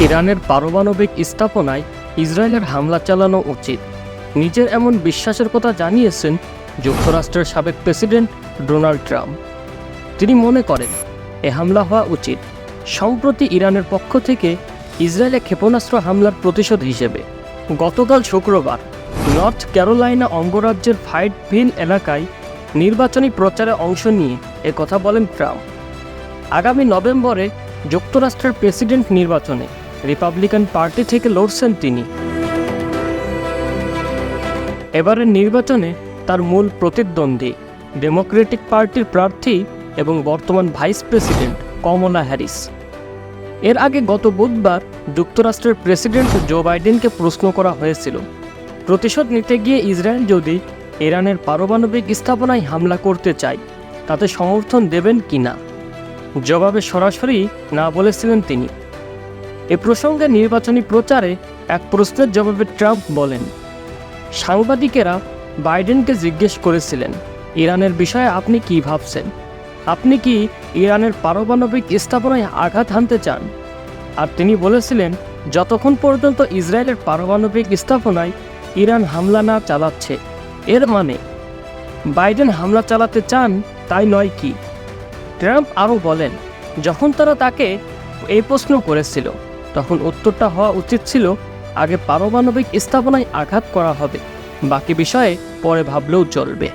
ইরানের পারমাণবিক স্থাপনায় ইসরায়েলের হামলা চালানো উচিত। নিজের এমন বিশ্বাসের কথা জানিয়েছেন যুক্তরাষ্ট্রের সাবেক প্রেসিডেন্ট ডোনাল্ড ট্রাম্প। তিনি মনে করেন, এ হামলা হওয়া উচিত। সম্প্রতি ইরানের পক্ষ থেকে ইসরায়েলে ক্ষেপণাস্ত্র হামলার প্রতিশোধ হিসেবে। গতকাল শুক্রবার নর্থ ক্যারোলাইনা অঙ্গরাজ্যের ফাইট ফাইটভিল এলাকায় নির্বাচনী প্রচারে অংশ নিয়ে কথা বলেন ট্রাম্প। আগামী নভেম্বরে যুক্তরাষ্ট্রের প্রেসিডেন্ট নির্বাচনে রিপাবলিকান পার্টি থেকে লড়ছেন তিনি। এবারের নির্বাচনে তার মূল প্রতিদ্বন্দ্বী ডেমোক্রেটিক পার্টির প্রার্থী এবং বর্তমান ভাইস প্রেসিডেন্ট কমলা হ্যারিস এর আগে গত বুধবার যুক্তরাষ্ট্রের প্রেসিডেন্ট জো বাইডেনকে প্রশ্ন করা হয়েছিল, প্রতিশোধ নিতে গিয়ে ইসরায়েল যদি ইরানের পারমাণবিক স্থাপনায় হামলা করতে চায়, তাতে সমর্থন দেবেন কি না জবাবে সরাসরি না বলেছিলেন তিনি। এ প্রসঙ্গে নির্বাচনী প্রচারে এক প্রশ্নের জবাবে ট্রাম্প বলেন, সাংবাদিকেরা বাইডেনকে জিজ্ঞেস করেছিলেন, ইরানের বিষয়ে আপনি কি ভাবছেন? আপনি কি ইরানের পারমাণবিক স্থাপনায় আঘাত হানতে চান? আর তিনি বলেছিলেন, যতক্ষণ পর্যন্ত ইসরায়েলের পারমাণবিক স্থাপনায় ইরান হামলা না চালাচ্ছে, এর মানে বাইডেন হামলা চালাতে চান তাই নয় কি? ট্রাম্প আরও বলেন, যখন তারা তাকে এই প্রশ্ন করেছিল তখন উত্তরটা হওয়া উচিত ছিল, আগে পারমাণবিক স্থাপনায় আঘাত করা হবে। বাকি বিষয়ে পরে ভাবলেও চলবে।